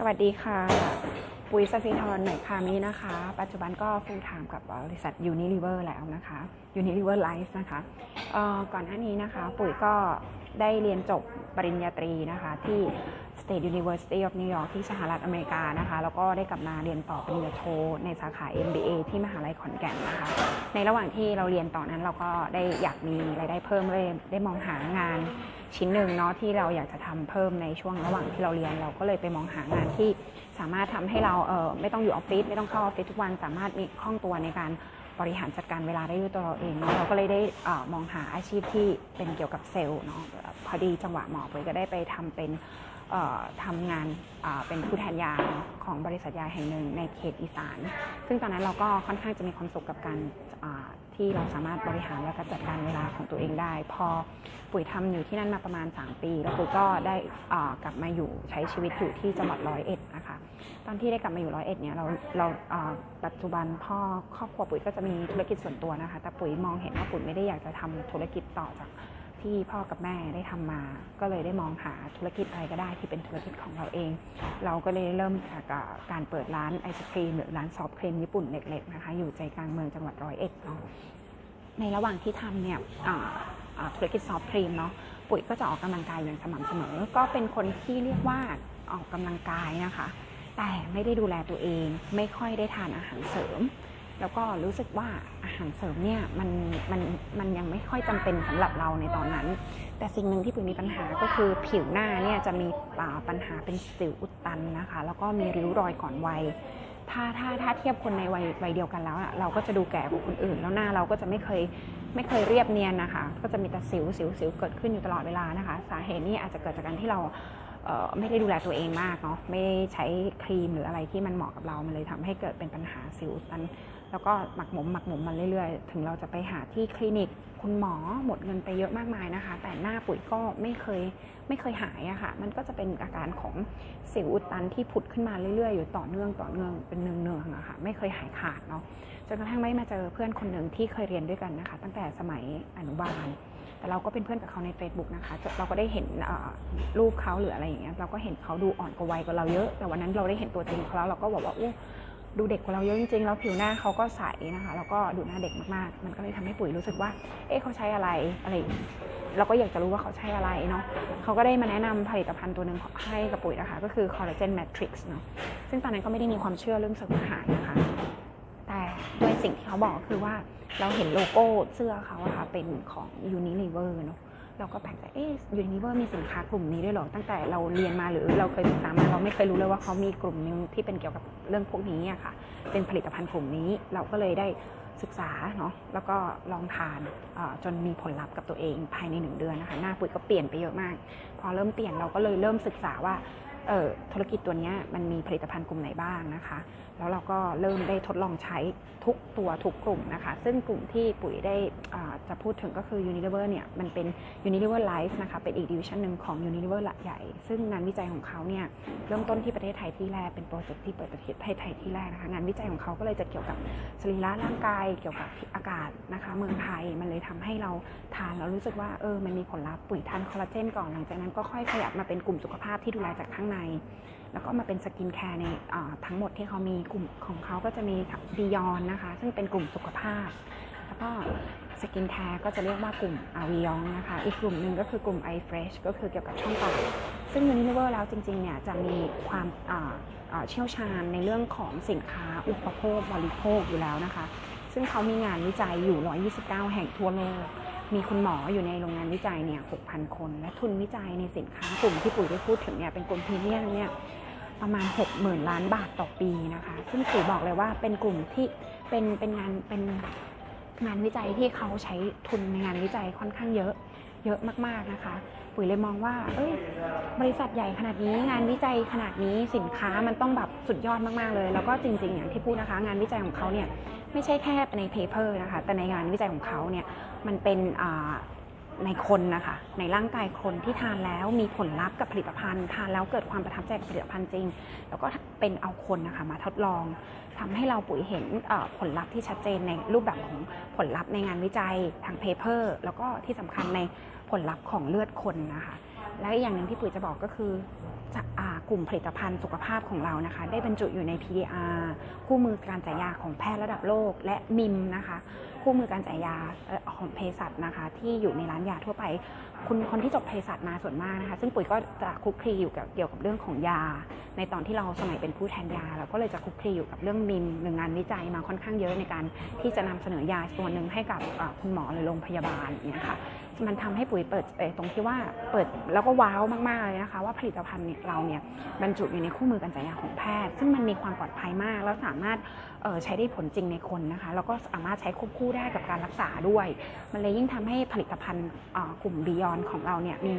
สวัสดีค่ะ ปุ๋ยสศิธรหน่อยคามินะคะ ปัจจุบันก็ฟูลไทม์กับบริษัท Unilever แล้วนะคะ Unilever Life นะคะก่อนหน้านี้นะคะ ปุ๋ยก็ได้เรียนจบปริญญาตรีนะคะ ที่ State University of New York ที่สหรัฐอเมริกานะคะ แล้วก็ได้กลับมาเรียนต่อปริญญาโท ในสาขา MBA ที่มหาลัยขอนแก่นนะคะ ในระหว่างที่เราเรียนต่อนั้นเราก็ได้อยากมีรายได้เพิ่มเลยได้มองหางาน ชิ้นหนึ่งเนาะที่เราอยากจะทำเพิ่มในช่วงระหว่างที่เราเรียนเราก็เลยไปมองหางานที่สามารถทำให้เราเออไม่ต้องอยู่ออฟฟิศไม่ต้องเข้าออฟฟิศทุกวันสามารถมีคล่องตัวในการบริหารจัดการเวลาได้ด้วยตัวเราเองเนาะเราก็เลยได้อมองหาอาชีพที่เป็นเกี่ยวกับเซลล์เนาะพอดีจังหวะหมอเลยก็ได้ไปทำเป็น ทำงานเป็นผู้แทนยาของบริษัทยาแห่งหนึ่งในเขตอีสาน ซึ่งตอนนั้นเราก็ค่อนข้างจะมีความสุขกับการที่เราสามารถบริหารและก็จัดการเวลาของตัวเองได้ พอปุ๋ยทำอยู่ที่นั่นมาประมาณ 3 ปี แล้วปุ๋ยก็ได้กลับมาอยู่ใช้ชีวิตอยู่ที่จังหวัดร้อยเอ็ดนะคะ ตอนที่ได้กลับมาอยู่ร้อยเอ็ดเนี่ยเราเราปัจจุบันพ่อครอบครัวปุ๋ยก็จะมีธุรกิจส่วนตัวนะคะ แต่ปุ๋ยมองเห็นว่าปุ๋ยไม่ได้อยากจะทำธุรกิจต่อจาก ที่พ่อกับแม่ได้ทำมา ก็เลยได้มองหาธุรกิจอะไรก็ได้ที่เป็นธุรกิจของเราเอง เราก็เลยเริ่มจากการเปิดร้านไอศครีมหรือร้านซอฟต์ครีมญี่ปุ่นเล็กๆนะคะอยู่ใจกลางเมืองจังหวัดร้อยเอ็ดเนาะในระหว่างที่ทำเนี่ยธุรกิจซอฟต์ครีมเนาะปุ๋ยก็จะออกกำลังกายอย่างสม่ำเสมอ ก็เป็นคนที่เรียกว่าออกกำลังกายนะคะ แต่ไม่ได้ดูแลตัวเอง ไม่ค่อยได้ทานอาหารเสริม แล้วก็รู้สึกว่าอาหารเสริมเนี่ยมันมันมันยังไม่ค่อยจำเป็นสำหรับเราในตอนนั้น แต่สิ่งหนึ่งที่ปุ๋ยมีปัญหาก็คือผิวหน้าเนี่ยจะมีอ่าปัญหาเป็นสิวอุดตันนะคะ แล้วก็มีริ้วรอยก่อนวัยถ้าถ้าถ้าเทียบคนในวัยวัยเดียวกันแล้วอะเราก็จะดูแก่กว่าคนอื่น แล้วหน้าเราก็จะไม่เคยไม่เคยเรียบเนียนนะคะ ก็จะมีแต่สิวสิวสิวเกิดขึ้นอยู่ตลอดเวลานะคะ สาเหตุนี้อาจจะเกิดจากการที่เราเไม่ได้ดูแลตัวเองมากเนาะไม่ได้ใช้ครีมหรืออะไรที่มันเหมาะกับเรา มันเลยทำให้เกิดเป็นปัญหาสิวอุดตัน แล้วก็หมักหมมหมักหมมมันเรื่อยๆ ถึงเราจะไปหาที่คลินิก คุณหมอหมดเงินไปเยอะมากมายนะคะ แต่หน้าปุ๋ยก็ไม่เคยไม่เคยหายอะค่ะ มันก็จะเป็นอาการของสิวอุดตันที่ผุดขึ้นมาเรื่อยๆ อยู่ต่อเนื่องต่อเนื่องเป็นเนืองๆอะค่ะ ไม่เคยหายขาดเนาะ จนกระทั่งได้มาเจอเพื่อนคนหนึ่งที่เคยเรียนด้วยกันนะคะ ตั้งแต่สมัยอนุบาล แต่เราก็เป็นเพื่อนกับเขาใน Facebook นะคะ เราก็ได้เห็นรูปเขาหรืออะไรอย่างเงี้ย เราก็เห็นเขาดูอ่อนกว่าวัยกว่าเราเยอะ แต่วันนั้นเราได้เห็นตัวจริงเขาแล้วเราก็บอกว่าอู้ ดูเด็กกว่าเราเยอะจริงๆ แล้วผิวหน้าเขาก็ใสนะคะ แล้วก็ดูหน้าเด็กมากๆ มันก็เลยทำให้ปุ๋ยรู้สึกว่า เอ๊ะเขาใช้อะไรอะไร เราก็อยากจะรู้ว่าเขาใช้อะไรเนาะเขาก็ได้มาแนะนำผลิตภัณฑ์ตัวหนึ่งให้กับปุ๋ยนะคะ ก็คือ collagen matrix เนาะ ซึ่งตอนนั้นก็ไม่ได้มีความเชื่อเรื่องสริมอาหารนะคะ แต่ด้วยสิ่งที่เขาบอกคือว่าเราเห็นโลโก้เสื้อเขาอะค่ะเป็นของ Unilever เนอะ เราก็แปลกใจเอ๊ะ Unilever มีสินค้ากลุ่มนี้ด้วยหรอ ตั้งแต่เราเรียนมาหรือเราเคยศึกษามาเราไม่เคยรู้เลยว่าเขามีกลุ่มนึงที่เป็นเกี่ยวกับเรื่องพวกนี้อะค่ะ เป็นผลิตภัณฑ์กลุ่มนี้เราก็เลยได้ศึกษาเนาะแล้วก็ลองทานจนมีผลลัพธ์กับตัวเองภายในหนึ่งเดือนนะคะหน้าปุ๋ยก็เปลี่ยนไปเยอะมาก พอเริ่มเปลี่ยนเราก็เลยเริ่มศึกษาว่าเออธุรกิจตัวเนี้ยมันมีผลิตภัณฑ์กลุ่มไหนบ้างนะคะ แล้วเราก็เริ่มได้ทดลองใช้ทุกตัวทุกกลุ่มนะคะ ซึ่งกลุ่มที่ปุ๋ยได้จะพูดถึงก็คือ Unilever เนี่ยมันเป็น Unilever Life นะคะเป็นอีกดิวิชันหนึ่งของ Unilever ละใหญ่ ซึ่งงานวิจัยของเขาเนี่ยเริ่มต้นที่ประเทศไทยที่แรกเป็นโปรเจกต์ที่เปิดประเทศไทยไทยที่แรกนะคะงานวิจัยของเขาก็เลยจะเกี่ยวกับสรีระร่างกายเกี่ยวกับอากาศนะคะเมืองไทยมันเลยทำให้เราทานแล้วรู้สึกว่าเออมันมีผลลัพธ์ปุ๋ยทานคอลลาเจนก่อนหลังจากนั้นก็ค่อยขยับมาเป็นกลุ่มสุขภาพที่ดูแลจากข้างใน แล้วก็มาเป็นสกินแคร์ในทั้งหมดที่เขามีกลุ่มของเขาก็จะมีบียอนนะคะ ซึ่งเป็นกลุ่มสุขภาพ แล้วก็สกินแคร์ก็จะเรียกว่ากลุ่มอาวิยองนะคะ อีกกลุ่มหนึ่งก็คือกลุ่ม i fresh ก็คือเกี่ยวกับช่องปากซึ่ง Unilever แล้วจริงๆเนี่ยจะมีความเชี่ยวชาญในเรื่องของสินค้าอุปโภคบริโภคอยู่แล้วนะคะ ซึ่งเขามีงานวิจัยอยู่ 129 แห่งทั่วโลก มีคุณหมออยู่ในโรงงานวิจัยเนี่ย 6,000 คน และทุนวิจัยในสินค้ากลุ่มที่ปุ๋ยได้พูดถึงเนี่ยเป็นกลุ่มพรีเมียมเนี่ย ประมาณ 60,000 ล้านบาทต่อปีนะคะ ซึ่งปุ๋ยบอกเลยว่าเป็นกลุ่มที่เป็นเป็นงานเป็นงานวิจัยที่เขาใช้ทุนในงานวิจัยค่อนข้างเยอะเยอะมากๆนะคะ ปุ๋ยเลยมองว่า เอ้ย บริษัทใหญ่ขนาดนี้ งานวิจัยขนาดนี้สินค้ามันต้องแบบสุดยอดมากๆเลย แล้วก็จริงๆอย่างที่พูดนะคะ งานวิจัยของเขาเนี่ยไม่ใช่แค่ในเพเปอร์นะคะ แต่ในงานวิจัยของเขาเนี่ยมันเป็นอ่า ในคนนะคะในร่างกายคนที่ทานแล้วมีผลลัพธ์กับผลิตภัณฑ์ ทานแล้วเกิดความประทับใจกับผลิตภัณฑ์จริง แล้วก็เป็นเอาคนนะคะมาทดลองทำให้เราปุ๋ยเห็นผลลัพธ์ที่ชัดเจนในรูปแบบของผลลัพธ์ในงานวิจัยทางเพเปอร์แล้วก็ที่สำคัญในผลลัพธ์ของเลือดคนนะคะ และอีกอย่างหนึ่งที่ปุ๋ยจะบอกก็คือจะอ่า กลุ่มผลิตภัณฑ์สุขภาพของเรานะคะ ได้บรรจุอยู่ใน PDR คู่มือการจ่ายยาของแพทย์ระดับโลก และมิมนะคะ คู่มือการจ่ายยาเอ่อของเภสัชนะคะ ที่อยู่ในร้านยาทั่วไปคุณคนที่จบเภสัชมาส่วนมากนะคะ ซึ่งปุ๋ยก็จะคุกคลีอยู่กับเกี่ยวกับเรื่องของยา ในตอนที่เราสมัยเป็นผู้แทนยาเราก็เลยจะคุกคลีอยู่กับเรื่องมิมหรืองานวิจัยมาค่อนข้างเยอะในการที่จะนำเสนอยาตัวหนึ่งให้กับคุณหมอหรือโรงพยาบาลเงี้ยค่ะมันทำให้ปุ๋ยเปิดตรงที่ว่าเปิดแล้วก็ว้าวมากๆเลยนะคะ ว่าผลิตภัณฑ์เราเนี่ยบรรจุอยู่ในคู่มือการจ่ายยาของแพทย์ ซึ่งมันมีความปลอดภัยมาก แล้วสามารถเออใช้ได้ผลจริงในคนนะคะแล้วก็สามารถใช้ควบคู่ได้กับการรักษาด้วย มันเลยยิ่งทำให้ผลิตภัณฑ์กลุ่มบียอนของเราเนี่ยมี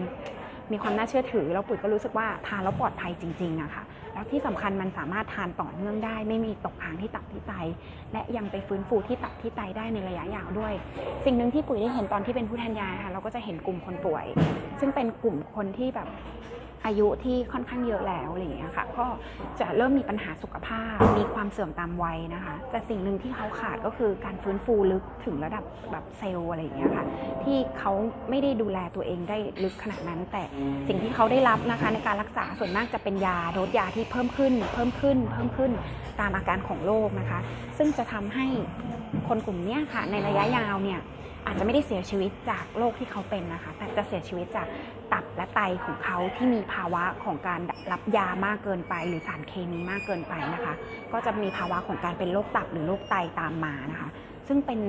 มีความน่าเชื่อถือแล้วปุ๋ยก็รู้สึกว่าทานแล้วปลอดภัยจริงๆอะค่ะ แล้วที่สำคัญมันสามารถทานต่อเนื่องได้ ไม่มีตกค้างที่ตับที่ไต และยังไปฟื้นฟูที่ตับที่ไตได้ในระยะยาวด้วย สิ่งหนึ่งที่ปุ๋ยได้เห็นตอนที่เป็นผู้แทนยาค่ะเราก็จะเห็นกลุ่มคนป่วย ซึ่งเป็นกลุ่มคนที่แบบ อายุที่ค่อนข้างเยอะแล้วอะไรอย่างเงี้ยค่ะ ก็จะเริ่มมีปัญหาสุขภาพ มีความเสื่อมตามวัยนะคะ แต่สิ่งหนึ่งที่เขาขาดก็คือการฟื้นฟูลึกถึงระดับแบบเซลล์อะไรอย่างเงี้ยค่ะ ที่เขาไม่ได้ดูแลตัวเองได้ลึกขนาดนั้น แต่สิ่งที่เขาได้รับนะคะในการรักษาส่วนมากจะเป็นยาโดสยาที่เพิ่มขึ้น เพิ่มขึ้น เพิ่มขึ้นตามอาการของโรคนะคะ ซึ่งจะทำให้คนกลุ่มนี้ค่ะในระยะยาวเนี่ย อาจจะไม่ได้เสียชีวิตจากโรคที่เขาเป็นนะคะ แต่จะเสียชีวิตจากตับและไตของเขาที่มีภาวะของการรับยามากเกินไป หรือสารเคมีมากเกินไปนะคะ ก็จะมีภาวะของการเป็นโรคตับหรือโรคไตตามมานะคะ ซึ่งเป็น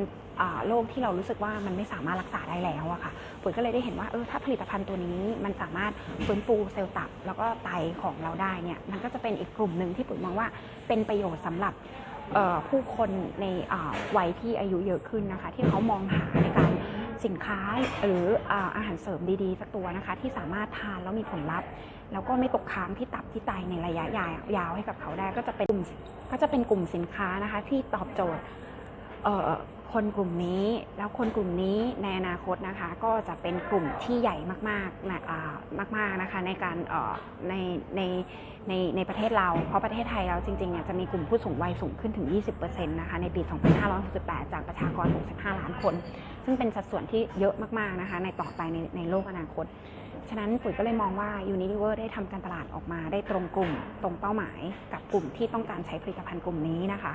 โรคที่เรารู้สึกว่ามันไม่สามารถรักษาได้แล้วอะค่ะปุ๋ยก็เลยได้เห็นว่าเออถ้าผลิตภัณฑ์ตัวนี้มันสามารถฟื้นฟูเซลล์ตับ แล้วก็ไตของเราได้เนี่ยมันก็จะเป็นอีกกลุ่มหนึ่งที่ปุ๋ยมองว่าเป็นประโยชน์สำหรับ ผู้คนในวัยที่อายุเยอะขึ้นนะคะ ที่เขามองหาในการสินค้าหรืออาหารเสริมดีๆสักตัวนะคะ ที่สามารถทานแล้วมีผลลัพธ์ แล้วก็ไม่ตกค้างที่ตับที่ไตในระยะยาวยาวให้กับเขาได้ก็จะเป็นกลุ่มก็จะเป็นกลุ่มสินค้านะคะ ที่ตอบโจทย์ คนกลุ่มนี้ แล้วคนกลุ่มนี้ในอนาคตนะคะ ก็จะเป็นกลุ่มที่ใหญ่มากๆนะมากๆนะคะในการในในในในประเทศเรา เพราะประเทศไทยเราจริงๆเนี่ยจะมีกลุ่มผู้สูงวัยสูงขึ้นถึง 20%นะคะในปี 2568 จากประชากร 65 ล้านคน ซึ่งเป็นสัดส่วนที่เยอะมากๆนะคะในต่อไปในในโลกอนาคต ฉะนั้นปุ๋ยก็เลยมองว่า Unilever ได้ทำการตลาดออกมาได้ตรงกลุ่มตรงเป้าหมาย กับกลุ่มที่ต้องการใช้ผลิตภัณฑ์กลุ่มนี้นะคะ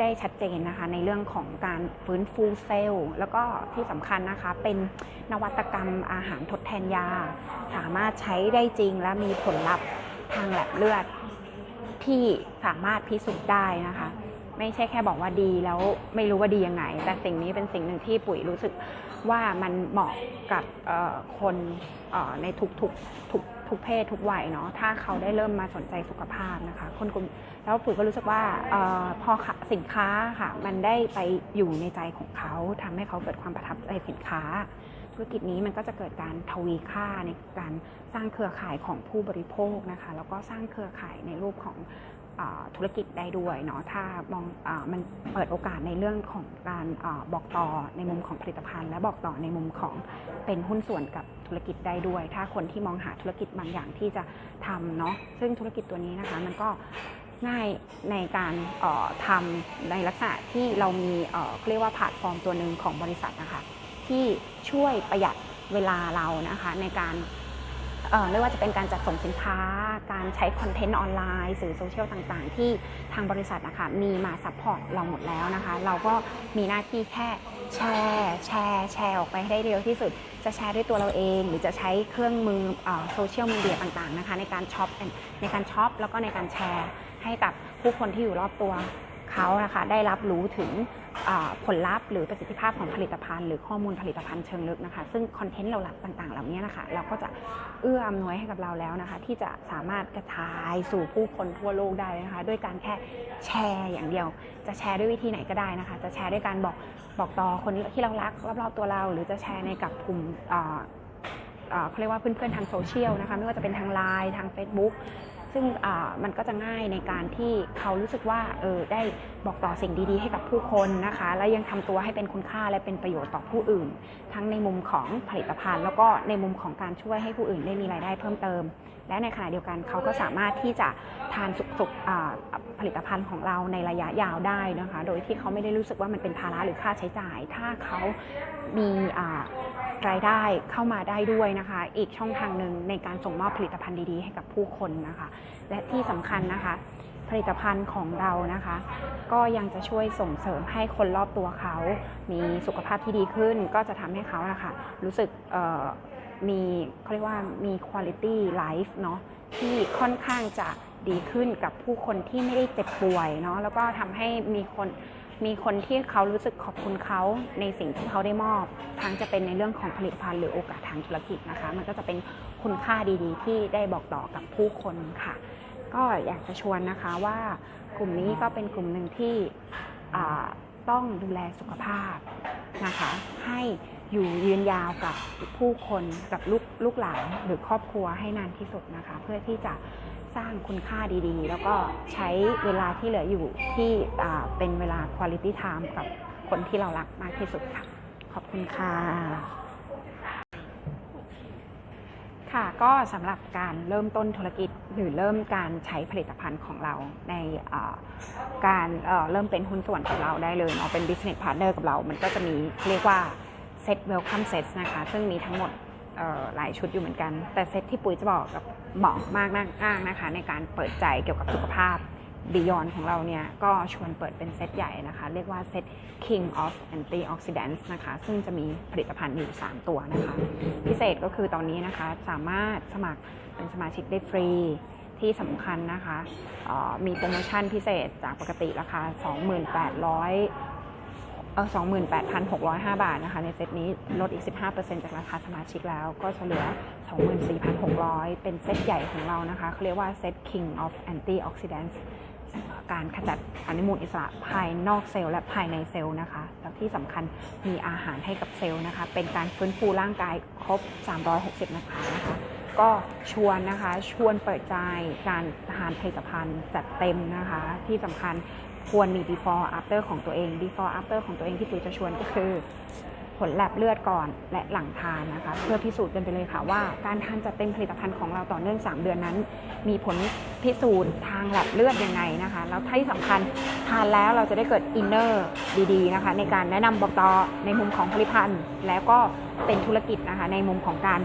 ได้ชัดเจนนะคะ ในเรื่องของการฟื้นฟูเซลล์แล้วก็ที่สำคัญนะคะเป็นนวัตกรรมอาหารทดแทนยา สามารถใช้ได้จริงและมีผลลัพธ์ทางแลบเลือดที่สามารถพิสูจน์ได้นะคะ ไม่ใช่แค่บอกว่าดีแล้วไม่รู้ว่าดียังไง แต่สิ่งนี้เป็นสิ่งหนึ่งที่ปุ๋ยรู้สึกว่ามันเหมาะกับคนในทุกทุกทุก ทุกเพศทุกวัยเนาะถ้าเขาได้เริ่มมาสนใจสุขภาพนะคะ คนกลุ่มแล้วปุ๋ยก็รู้สึกว่าออพอสินค้าค่ะ มันได้ไปอยู่ในใจของเขาทำให้เขาเกิดความประทับใจสินค้า ธุรกิจนี้มันก็จะเกิดการทวีค่าในการสร้างเครือข่ายของผู้บริโภคนะคะ แล้วก็สร้างเครือข่ายในรูปของ ธุรกิจได้ด้วยเนาะถ้ามองอมันเปิดโอกาสในเรื่องของการอบอกต่อในมุมของผลิตภัณฑ์ และบอกต่อในมุมของเป็นหุ้นส่วนกับธุรกิจได้ด้วย ถ้าคนที่มองหาธุรกิจบางอย่างที่จะทำเนาะซึ่งธุรกิจตัวนี้นะคะมันก็ง่ายในการทำในลักษณะที่เรามีเรียกว่าแพลตฟอร์มตัวหนึ่งของบริษัทนะคะที่ช่วยประหยัดเวลาเรานะคะในการ ไม่ว่าจะเป็นการจัดส่งสินค้า การใช้คอนเทนต์ออนไลน์สื่อโซเชียลต่างๆ ที่ทางบริษัทนะคะมีมาซัพพอร์ตเราหมดแล้วนะคะ เราก็มีหน้าที่แค่แชร์แชร์แชร์ออกไปให้ได้เร็วที่สุด จะแชร์ด้วยตัวเราเอง หรือจะใช้เครื่องมือโซเชียลมีเดียต่างๆนะคะในการช็อปในการช็อปแล้วก็ในการแชร์ให้กับผู้คนที่อยู่รอบตัว เขานะคะได้รับรู้ถึงผลลัพธ์หรือประสิทธิภาพของผลิตภัณฑ์หรือข้อมูลผลิตภัณฑ์เชิงลึกนะคะ ซึ่งคอนเทนต์เราหลักต่างๆ เหล่านี้นะคะเราก็จะเอื้ออำนวยให้กับเราแล้วนะคะ ที่จะสามารถกระจายสู่ผู้คนทั่วโลกได้นะคะ ด้วยการแค่แชร์อย่างเดียว จะแชร์ด้วยวิธีไหนก็ได้นะคะ จะแชร์ด้วยการบอกบอกต่อคนที่เรารักรอบๆตัวเรา หรือจะแชร์ในกับกลุ่มเอ่อเขาเรียกว่าเพื่อนๆทางโซเชียลนะคะไม่ว่าจะเป็นทางไลน์ทาง Facebook ซึ่งมันก็จะง่ายในการที่เขารู้สึกว่าเออได้บอกต่อสิ่งดีๆ ให้กับผู้คนนะคะ และยังทำตัวให้เป็นคุณค่าและเป็นประโยชน์ต่อผู้อื่น ทั้งในมุมของผลิตภัณฑ์ แล้วก็ในมุมของการช่วยให้ผู้อื่นได้มีรายได้เพิ่มเติม และในขณะเดียวกันเขาก็สามารถที่จะทานสุขผลิตภัณฑ์ของเราในระยะยาวได้นะคะ โดยที่เขาไม่ได้รู้สึกว่ามันเป็นภาระหรือค่าใช้จ่าย ถ้าเขามีรายได้เข้ามาได้ด้วยนะคะ อีกช่องทางหนึ่งในการส่งมอบผลิตภัณฑ์ดีๆ ให้กับผู้คนนะคะ และที่สำคัญนะคะผลิตภัณฑ์ของเรานะคะ ก็ยังจะช่วยส่งเสริมให้คนรอบตัวเขา มีสุขภาพที่ดีขึ้น ก็จะทำให้เขานะคะรู้สึก มีเขาเรียกว่ามี quality life เนาะที่ค่อนข้างจะดีขึ้นกับผู้คนที่ไม่ได้เจ็บป่วยเนาะแล้วก็ทำให้มีคนมีคนที่เขารู้สึกขอบคุณเขาในสิ่งที่เขาได้มอบ ทั้งจะเป็นในเรื่องของผลิตภัณฑ์หรือโอกาสทางธุรกิจนะคะ มันก็จะเป็นคุณค่าดีๆ ที่ได้บอกต่อกับผู้คนค่ะ ก็อยากจะชวนนะคะว่ากลุ่มนี้ก็เป็นกลุ่มหนึ่งที่ต้องดูแลสุขภาพนะคะ ให้ อยู่ยืนยาวกับผู้คนกับลูกลูกหลานหรือครอบครัวให้นานที่สุดนะคะ เพื่อที่จะสร้างคุณค่าดีๆ แล้วก็ใช้เวลาที่เหลืออยู่ที่เป็นเวลา quality time กับคนที่เรารักมากที่สุดค่ะ ขอบคุณค่ะ ค่ะก็สำหรับการเริ่มต้นธุรกิจหรือเริ่มการใช้ผลิตภัณฑ์ของเราในการเเริ่มเป็นหุ้นส่วนกับเราได้เลยเนาะเป็น business partner กับเรา มันก็จะมีเรียกว่า set welcome set นะคะ ซึ่งมีทั้งหมดหลายชุดอยู่เหมือนกัน แต่เซตที่ปุ๋ยจะบอกกับเหมาะมากมากนะคะ ในการเปิดใจเกี่ยวกับสุขภาพ Beyond ของเราเนี่ย ก็ชวนเปิดเป็นเซตใหญ่นะคะ เรียกว่าเซต King of Antioxidants นะคะ ซึ่งจะมีผลิตภัณฑ์อยู่ 3 ตัวนะคะ พิเศษก็คือตอนนี้นะคะ สามารถสมัครเป็นสมาชิกได้ฟรีที่สำคัญนะคะออมีโปรโมชั่นพิเศษจากปกติราคา 28,000 เออ28,605 บาทนะคะ ในเซตนี้ลดอีก 15%จากราคาสมาชิกแล้ว ก็จะเหลือ 24,600 เป็นเซตใหญ่ของเรานะคะเขาเรียกว่าเซต King of Antioxidants การขจัดอนุมูลอิสระภายนอกเซลล์และภายในเซลล์นะคะ แล้วที่สำคัญมีอาหารให้กับเซลล์นะคะ เป็นการฟื้นฟูร่างกายครบ 360 นาทีนะคะ ก็ชวนนะคะ ชวนเปิดใจการทานผลิตภัณฑ์จัดเต็มนะคะ ที่สำคัญ ควรมี before after ของตัวเอง before after ของตัวเองที่ปุ๋ยจะชวนก็คือ ผลแลบเลือดก่อนและหลังทานนะคะเพื่อพิสูจน์กันไปเลยค่ะว่า การทานจัดเต็มผลิตภัณฑ์ของเราต่อเนื่อง 3 เดือนนั้น มีผลพิสูจน์ทางแลบเลือดยังไงนะคะแล้วที่สำคัญทานแล้วเราจะได้เกิดอินเนอร์ดีๆนะคะในการแนะนำบอกต่อในมุมของผลิตภัณฑ์ แล้วก็เป็นธุรกิจนะคะในมุมของการ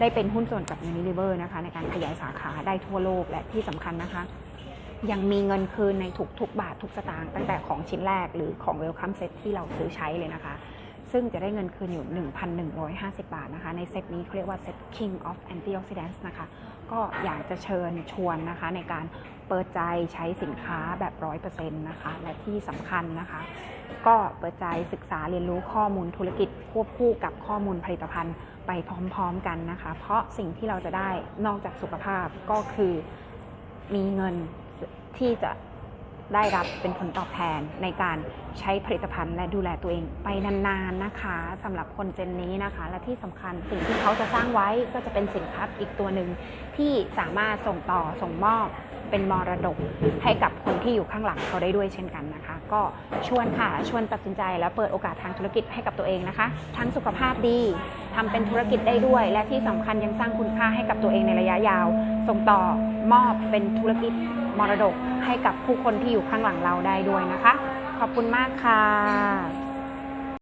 ได้เป็นหุ้นส่วนกับ Unilever นะคะในการขยายสาขาได้ทั่วโลกและที่สำคัญนะคะ ยังมีเงินคืนในทุกทุกบาททุกสตางค์ตั้งแต่ของชิ้นแรกหรือของ Welcome Set ที่เราซื้อใช้เลยนะคะ ซึ่งจะได้เงินคืนอยู่ 1,150 บาทนะคะ ในเซตนี้เขาเรียกว่าเซต King of Antioxidants นะคะ ก็อยากจะเชิญชวนนะคะในการเปิดใจใช้สินค้าแบบ 100%นะคะ และที่สำคัญนะคะ ก็เปิดใจศึกษาเรียนรู้ข้อมูลธุรกิจควบคู่กับข้อมูลผลิตภัณฑ์ไปพร้อมๆกันนะคะ เพราะสิ่งที่เราจะได้นอกจากสุขภาพก็คือมีเงิน ที่จะได้รับเป็นผลตอบแทนในการใช้ผลิตภัณฑ์และดูแลตัวเองไปนานๆนะคะสำหรับคนเจนนี้นะคะ และที่สำคัญสิ่งที่เขาจะสร้างไว้ก็จะเป็นสินค้าอีกตัวหนึ่งที่สามารถส่งต่อส่งมอบเป็นมรดกให้กับคนที่อยู่ข้างหลังเขาได้ด้วยเช่นกันนะคะ ก็ชวนค่ะชวนตัดสินใจและเปิดโอกาสทางธุรกิจให้กับตัวเองนะคะ ทั้งสุขภาพดีทำเป็นธุรกิจได้ด้วย และที่สำคัญยังสร้างคุณค่าให้กับตัวเองในระยะยาว ส่งต่อมอบเป็นธุรกิจ มรดกให้กับผู้คนที่อยู่ข้างหลังเราได้ด้วยนะคะ ขอบคุณมากค่ะ